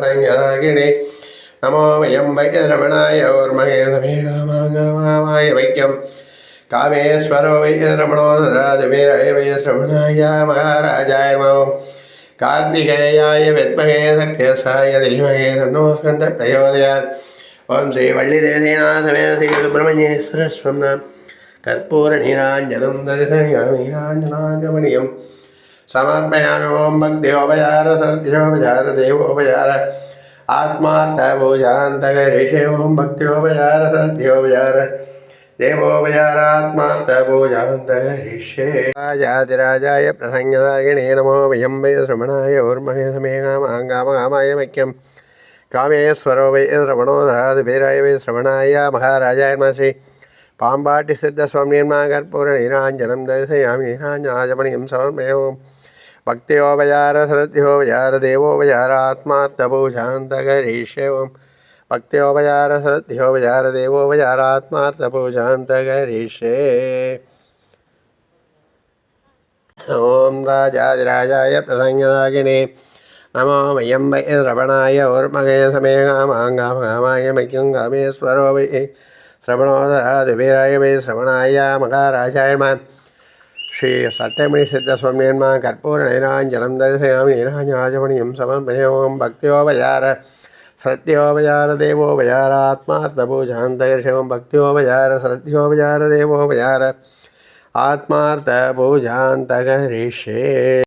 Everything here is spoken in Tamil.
பிரசங்கதாகினே நமோ வயம் வைரமணாய ஓர்மகேதமேகாமாய வைக்கம். காமேஸ்வரோ வைரமணோதராது வீரய வைரமணாய மகாராஜாய நமோ. கார்த்திகேயாய வித்மகே சத்யசாய தீமகே தன்னோஸ்கண்ட பிரயோதயாத். ஓம் ஸ்ரீ வள்ளி தேவதேநாசமே ஸ்ரீ சுப்பிரமணியேஸ்வர ஸ்வம்னம் கற்பூர நீராஞ்சனம் சமர்ப்பயாமி ஓம் பக்தியோபயார சரத்யோபயார தேவோபயார ஆத்மார்த்த பூஜாந்தக ரிஷே ஓம் பக்தியோபயார சரத்யோபயார தேவோபயாராத்மார்த்த பூஜாந்தக ரிஷே ராஜாதிராஜாய பிரசங்கதாகிணே நமோ வியம்பை சிரமணாய ஓர்மகே சமேகாமாங்காமகாமாய மக்கியம் காமேஸ்வரோ வை ரமணோ தராதிபேராய வை சிரமணாய மகாராஜாய மாசி பாம்பாட்டி சித்த சுவாமியன்மா கற்பூர நீராஞ்சனம் தரிசயாமி நீராஞ்சனாஜமணியம் சவர்மேவோம் भक्त्योपचार श्रद्धयोपचार देवोपचार आत्मार्थपूशान्तकरीष्यवं भक्त्योपचार श्रद्धयोपचार देवोपचार आत्मार्थपूशान्तकरीष्ये ओं राजाधिराजाय प्रसंगदागिने नमो मयम वै श्रवणाय ओर्मगे समे कामाङ्गामकामाय मह्यं कामेश्वरो वै। श्रवणोदरादिभिराय वै श्रवणाय मकाराशाय ஸ்ரீ சட்டமணி சித்த சுவாமியன்மா கற்பூர நைராஞ்சலம் தரிசயாமி நீராஜாஜமணியம் சமர்ப்பயோகம் பக்தியோபயார சத்யோபயார தேவோபயார ஆத்மார்த்தபூஜாந்தகர்ஷவம் பக்தியோபயார சத்யோபயார தேவோபயார ஆத்மார்த்தபூஜாந்தகரிஷே